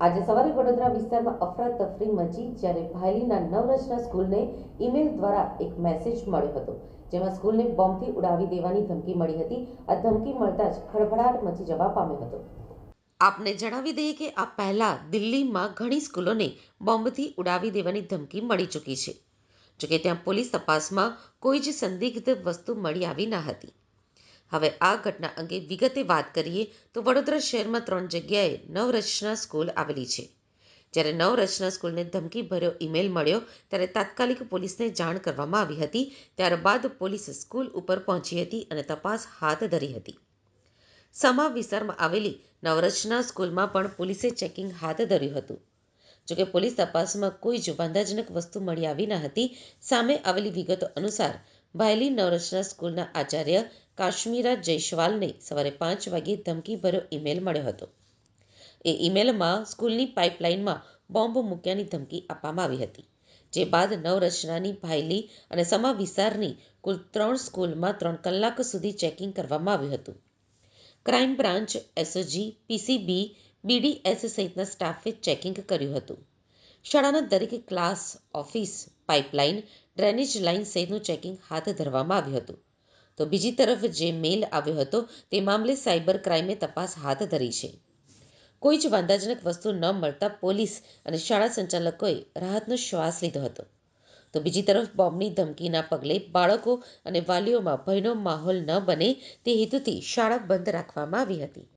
આજે સવારે વડોદરા વિસ્તારમાં અફરાતફરી મચી જ્યારે ભાયલીના નવરચના સ્કૂલને ઈમેલ દ્વારા એક મેસેજ મળ્યો હતો, જેમાં સ્કૂલને બોમ્બથી ઉડાવી દેવાની ધમકી મળી હતી. આ ધમકી મળતા જ ખળભળાટ મચી જવા પામ્યો હતો. આપને જણાવી દઈએ કે આ પહેલાં દિલ્હીમાં ઘણી સ્કૂલોને બોમ્બથી ઉડાવી દેવાની ધમકી મળી ચૂકી છે. જોકે ત્યાં પોલીસ તપાસમાં કોઈ જ સંદિગ્ધ વસ્તુ મળી આવી ન હતી. હવે આ ઘટના અંગે વિગતે વાત કરીએ તો વડોદરા શહેરમાં ત્રણ જગ્યાએ નવરચના સ્કૂલ આવેલી છે. જ્યારે નવરચના સ્કૂલને ધમકીભર્યો ઈમેલ મળ્યો ત્યારે તાત્કાલિક પોલીસને જાણ કરવામાં આવી હતી. ત્યારબાદ પોલીસ સ્કૂલ ઉપર પહોંચી હતી અને તપાસ હાથ ધરી હતી. સમા વિસ્તારમાં આવેલી નવરચના સ્કૂલમાં પણ પોલીસે ચેકિંગ હાથ ધર્યું હતું. જોકે પોલીસ તપાસમાં કોઈ જ વાંધાજનક વસ્તુ મળી આવી ન હતી. સામે આવેલી વિગતો અનુસાર, ભાયલી નવરચના સ્કૂલના આચાર્ય કાશ્મીરા જયસ્વાલને સવારે પાંચ વાગ્યે ધમકીભર્યો ઈમેલ મળ્યો હતો. એ ઈમેલમાં સ્કૂલની પાઇપલાઇનમાં બોમ્બ મૂક્યાની ધમકી આપવામાં આવી હતી, જે બાદ નવરચનાની ભાયલી અને સમા વિસ્તારની કુલ ત્રણ સ્કૂલમાં ત્રણ કલાક સુધી ચેકિંગ કરવામાં આવ્યું હતું. Crime branch SOG PCB, BDS સહિતના સ્ટાફે ચેકિંગ કર્યું હતું. શાળાના દરેક class office pipeline drainage line સહિતનું checking હાથ ધરવામાં આવ્યું હતું. તો બીજી તરફ જે મેલ આવ્યો હતો તે મામલે સાયબર ક્રાઇમે તપાસ હાથ ધરી છે. કોઈ જ વાંધાજનક વસ્તુ ન મળતા પોલીસ અને શાળા સંચાલકોએ રાહતનો શ્વાસ લીધો હતો. તો બીજી તરફ બોમ્બની ધમકીના પગલે બાળકો અને વાલીઓમાં ભયનો માહોલ ન બને તે હેતુથી શાળા બંધ રાખવામાં આવી હતી.